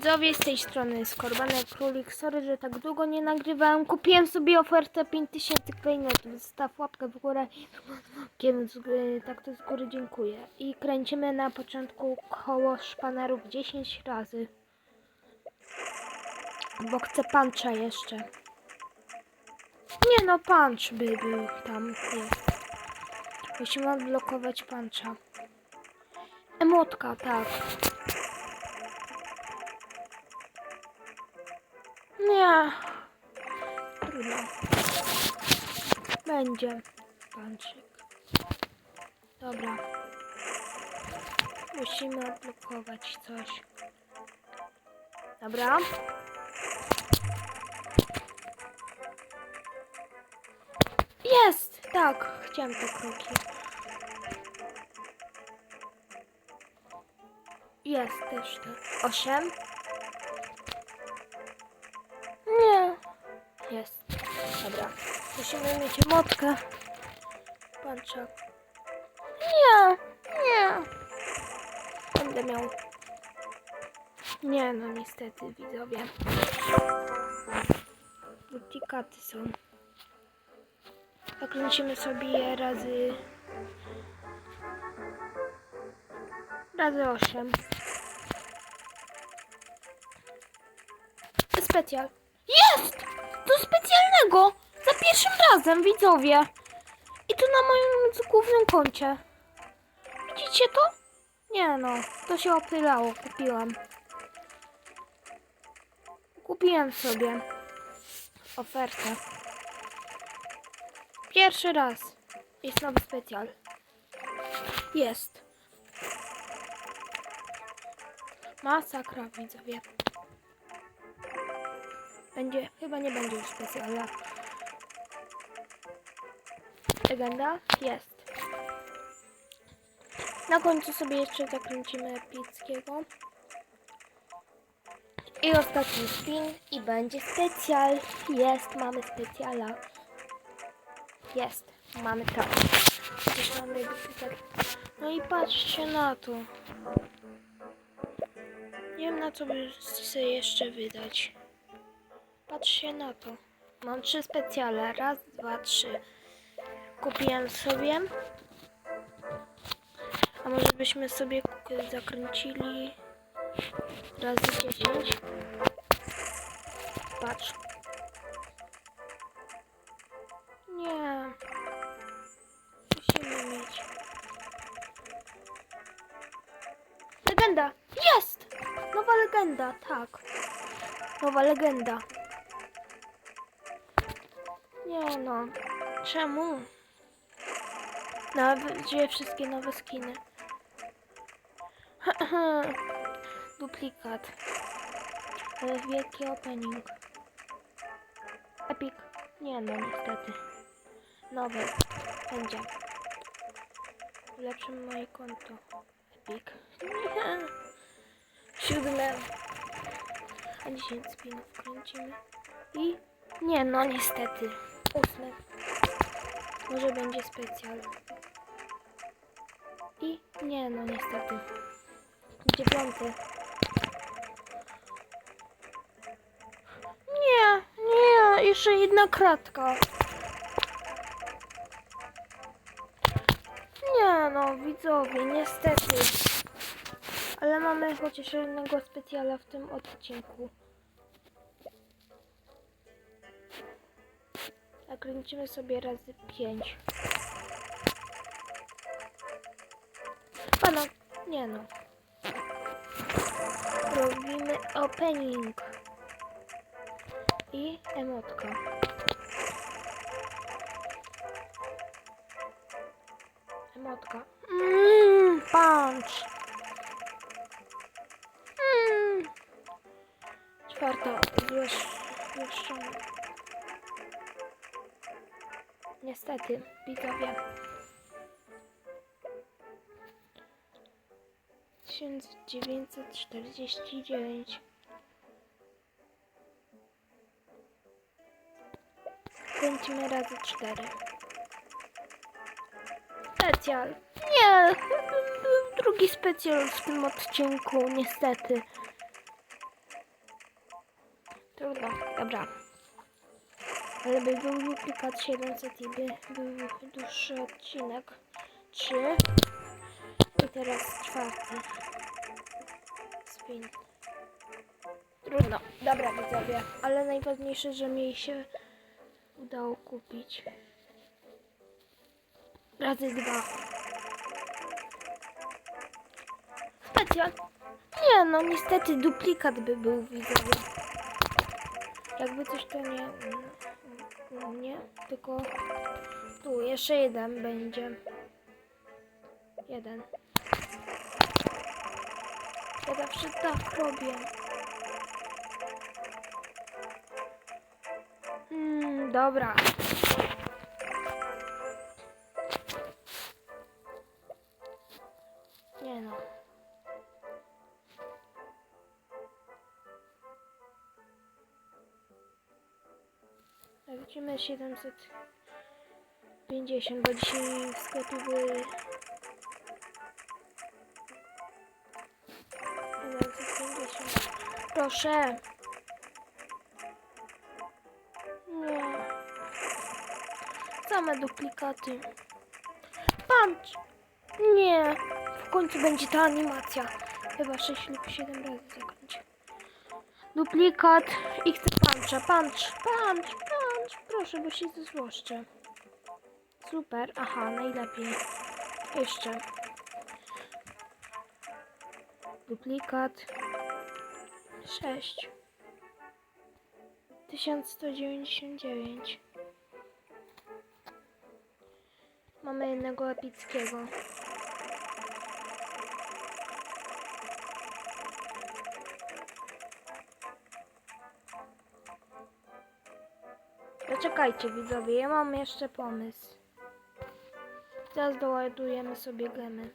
Widzowie z tej strony Skorbanek Królik. Sorry, że tak długo nie nagrywałem. Kupiłem sobie ofertę 5000 klejnotów. Zostaw łapkę w górę. Tak to z góry dziękuję. I kręcimy na początku koło szpanerów 10 razy. Bo chcę puncha jeszcze. Nie no, punch by był tam. Jest. Musimy odblokować puncha. Emotka, tak. Nie. Trudno. Będzie panczyk. Dobra. Musimy odblokować coś. Dobra. Jest! Tak, chciałem te kroki. Jest też. Osiem. Musimy mieć motkę. Pancza. Nie. Nie. Będę miał. Nie, no niestety, widzowie. Duplikaty są. Zakręcimy sobie razy... Razy 8. Specjal. Jest! To specjalnego! Pierwszym razem, widzowie. I to na moim głównym koncie. Widzicie to? Nie no, to się opylało, kupiłam. Kupiłem sobie ofertę. Pierwszy raz. Jest nowy specjal. Jest. Masakra, widzowie. Będzie, chyba nie będzie już specjalna. Legenda? Jest. Na końcu sobie jeszcze zakręcimy epickiego. I ostatni spin i będzie specjal. Jest, mamy specjala. Jest, mamy duplikat. No i patrzcie na to. Nie wiem na co by sobie jeszcze wydać. Patrzcie na to. Mam trzy specjale. Raz, dwa, trzy. Kupiłem sobie. A może byśmy sobie zakręcili razy 10. Patrz. Nie. Musimy mieć. Legenda! Jest! Nowa legenda, tak. Nowa legenda. Nie no. Czemu? Nawet gdzie wszystkie nowe skiny. Duplikat. Wielki opening. Epic. Nie no, niestety. Nowy. Będzie. Ulepszymy moje konto. Epic. Nie. Siódme. A 10 spinów kręcimy. I... Nie no, niestety. Ósme. Może będzie specjal. I... Nie no, niestety. Dziewiąty. Nie, nie, jeszcze jedna kratka. Nie no, widzowie, niestety. Ale mamy chociaż jednego specjala w tym odcinku. Zakręcimy sobie razy pięć. Nie no. Robimy opening. I emotka. Emotka. Mmm, punch. Mmm. Czwarta, zwieszczona. Niestety, widzowie. 1949 Kręcimy razy 4 Specjal Nie, drugi specjal w tym odcinku, niestety Trudno, dobra. Ale by był duplikat 700 i by był dłuższy odcinek. 3. Teraz czwarty. Spin. Trudno. Dobra, widzowie. Ale najważniejsze, że mi się udało kupić. Razy dwa. Specjal. Nie, no niestety duplikat by był, widzowie. Jakby coś to nie... no, Nie, tylko... Tu jeszcze jeden będzie. Jeden. Ja zawsze tak robię. Mm, dobra. Nie no. Widzimy 750, bo dzisiaj były Proszę. Nie. Same duplikaty. Punch! Nie. W końcu będzie ta animacja. Chyba 6 lub 7 razy zakończę. Duplikat i chcę puncha. Punch, punch, punch. Proszę, bo się zezłoszczę. Super. Aha, najlepiej. Jeszcze. Duplikat. 6. 1199. Mamy jednego epickiego. Zaczekajcie widzowie, ja mam jeszcze pomysł. Teraz doładujemy sobie gemy.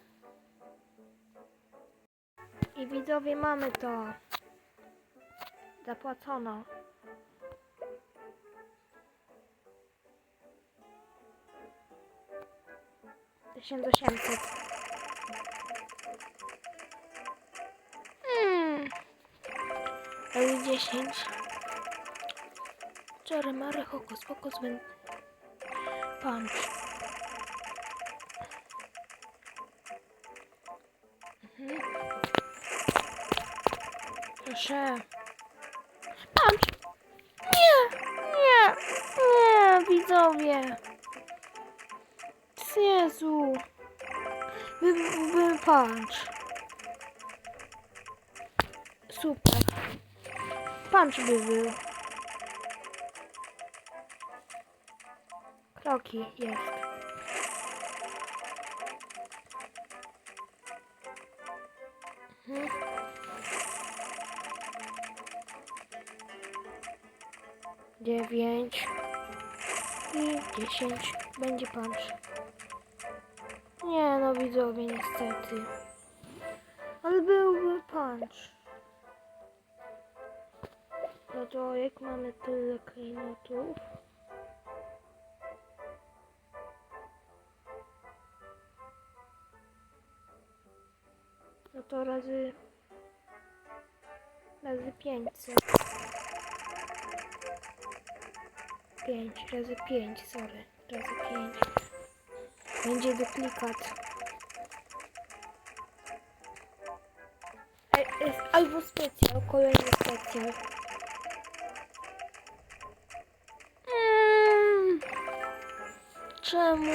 I widzowie mamy to. Zapłacono. Tysiąc osiemset. Hmm. Dziesięć. Czary mary hokus pokus wyn... Punch. Mhm. Proszę. Widzowie! Jezu! By, by punch. Super. Punch by był. Kroki jest. Mhm. I dziesięć będzie punch. Nie no widzowie niestety. Ale byłby punch. No to jak mamy tyle klejnotów. No to razy... Razy 500. 5 razy 5, sorry. Razy 5. Będzie duplikat. E, Jest albo specjal, kolejny specjal. Mm, czemu?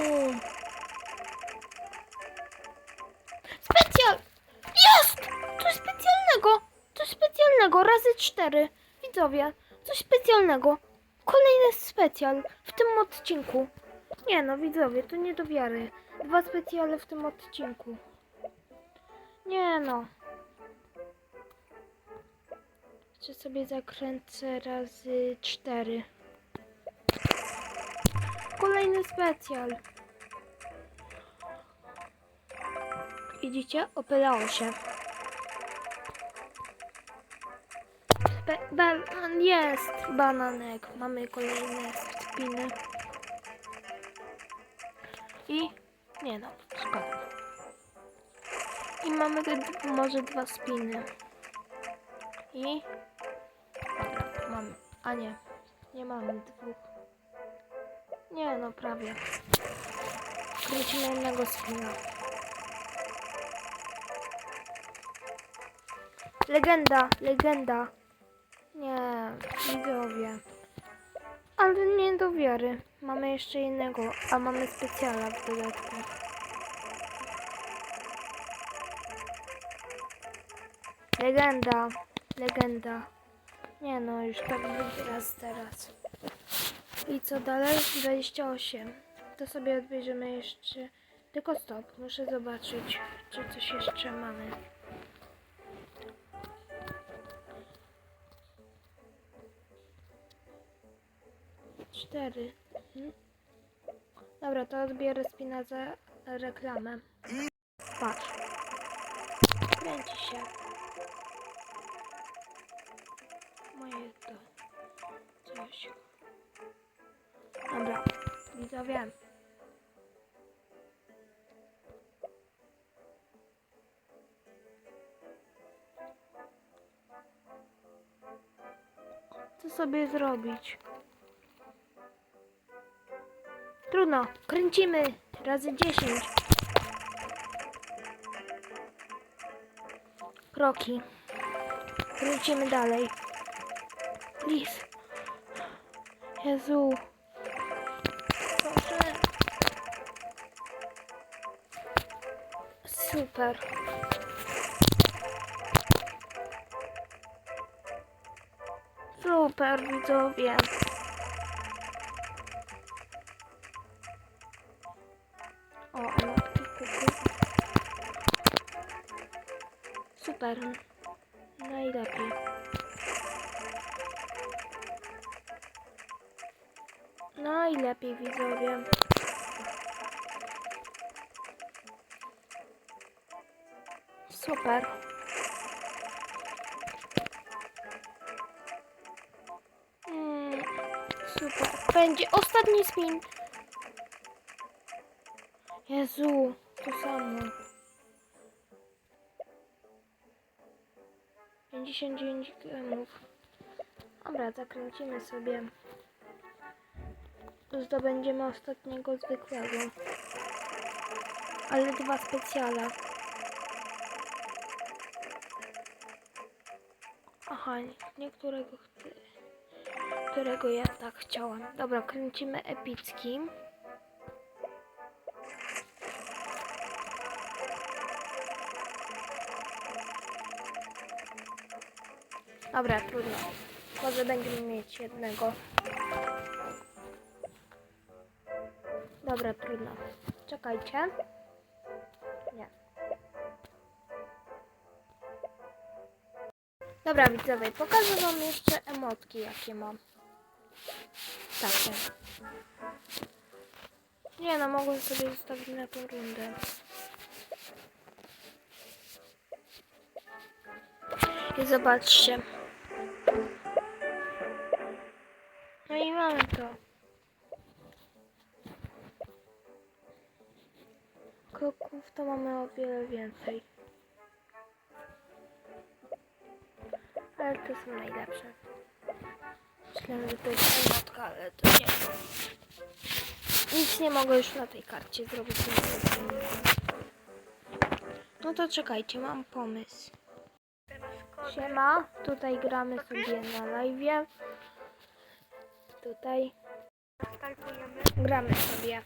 Specjal! Jest! Coś specjalnego! Coś specjalnego, razy cztery. Widzowie, coś specjalnego. Kolejny specjal w tym odcinku. Nie no, widzowie, to nie do wiary. Dwa specjale w tym odcinku. Nie no. Jeszcze sobie zakręcę razy cztery. Kolejny specjal. Widzicie? Opylało się. Banan jest bananek. Mamy kolejne spiny. I nie no, szkoda. I mamy może dwa spiny. I mamy. A nie, nie mamy dwóch. Nie no, prawie. Kręcimy jednego spina. Legenda, legenda. Nie, widzowie. Ale nie do wiary. Mamy jeszcze innego, a mamy specjala w dodatku. Legenda, legenda. Nie no, już tak będzie raz teraz. I co dalej? 28. To sobie odbierzemy jeszcze. Tylko stop, muszę zobaczyć, czy coś jeszcze mamy. Cztery. Mhm. Dobra, to odbiorę spina za reklamę. Patrz. Kręci się. Moje to. Coś. Dobra, widzowie. Co sobie zrobić? Trudno, kręcimy razy 10. Kroki. Kręcimy dalej. Please. Jezu. Proszę. Super. Super, widzowie. Super. Najlepiej. Najlepiej widzowie. Super. Mm, super. Będzie ostatni spin. Jezu, to samo. 59 gramów. Dobra, zakręcimy sobie. Zdobędziemy ostatniego zwykłego. Ale dwa specjale. Aha, niektórego chcę. Którego ja tak chciałam. Dobra, kręcimy epicki. Dobra, trudno. Może będziemy mieć jednego. Dobra, trudno. Czekajcie. Nie. Dobra, widzowie, pokażę wam jeszcze emotki, jakie mam. Takie. Nie no, mogłem sobie zostawić na tą rundę. I zobaczcie. No i mamy to. Kroków to mamy o wiele więcej. Ale to są najlepsze. Myślałem, że to jest emotka, ale to nie. Nic nie mogę już na tej karcie zrobić. No to czekajcie, mam pomysł. Siema, tutaj gramy sobie na live. Tutaj gramy sobie.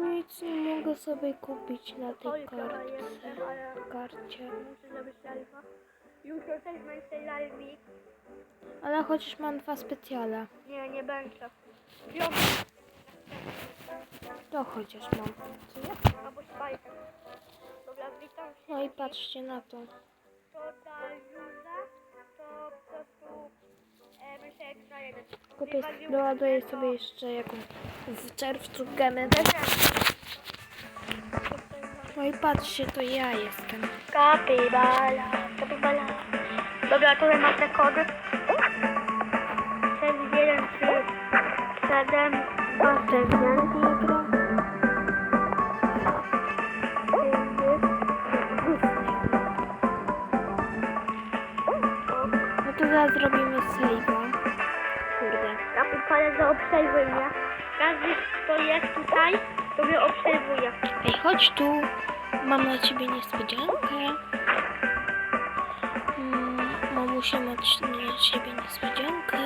Nic nie mogę sobie kupić na tej kartce. karcie. Jutro też. Ale chociaż mam dwa specjale. Nie, nie. Piątek To chociaż mam. No i patrzcie na to. Po prostu. Kupię, doładuję sobie jeszcze jakąś w czerwcu gemę. No i patrzcie, to ja jestem. Kapibala, kapibala. Dobra, tutaj masz te kody. 6, 1, 3, 7, 8, 9. zaraz zrobimy save'a. Kurde. Ja podpalę do obserwowania. Każdy, kto jest tutaj, to mnie obserwuje. Ej, chodź tu. Mam dla ciebie niespodziankę. Mm, mamusia ma dla ciebie niespodziankę.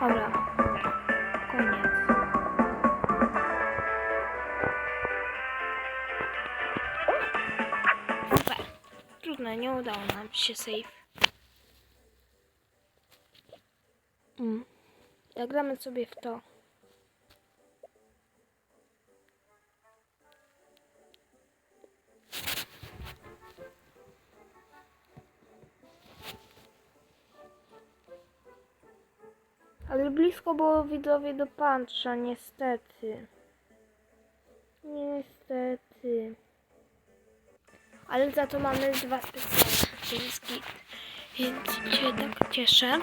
Dobra. Koniec. Super. Trudno, nie udało nam się save. Mm. Zagramy sobie w to. Ale blisko było widzowie do pancza, niestety. Niestety. Ale za to mamy dwa specjalne, git. Więc się tak cieszę.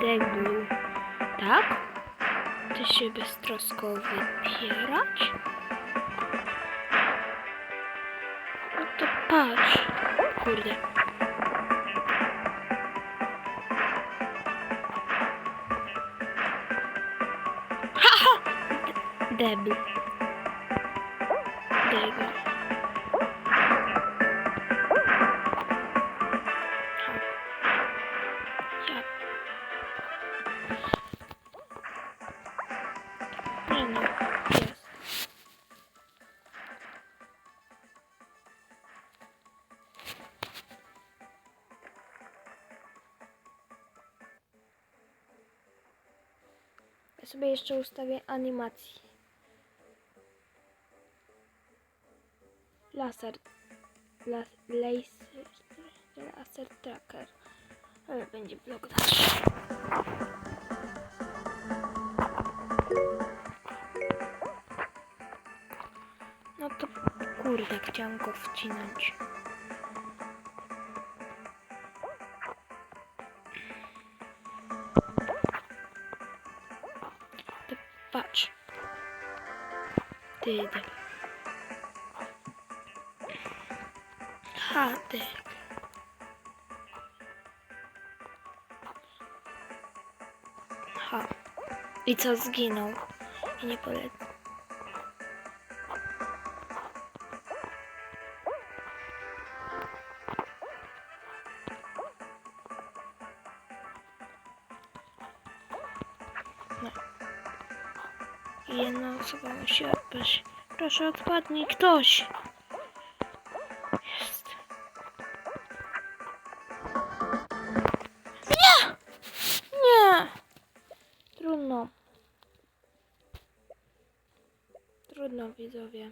Deglu. Tak? Ty się beztrosko wypierać? No to patrz. Kurde. Haha! Debil. Nie no. Ja sobie jeszcze ustawię animacji. Laser. Las, laser. Laser tracker. Ale będzie blok dalszy. No to kurde, chciałam go wcinąć. Ty patrz. Ty idę. Hadek. Ha. I co zginął? I nie polecę. I jedna osoba musi odpaść. Proszę odpadnij ktoś. Widzowie.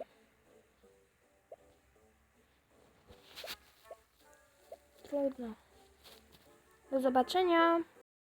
Trudno. Do zobaczenia.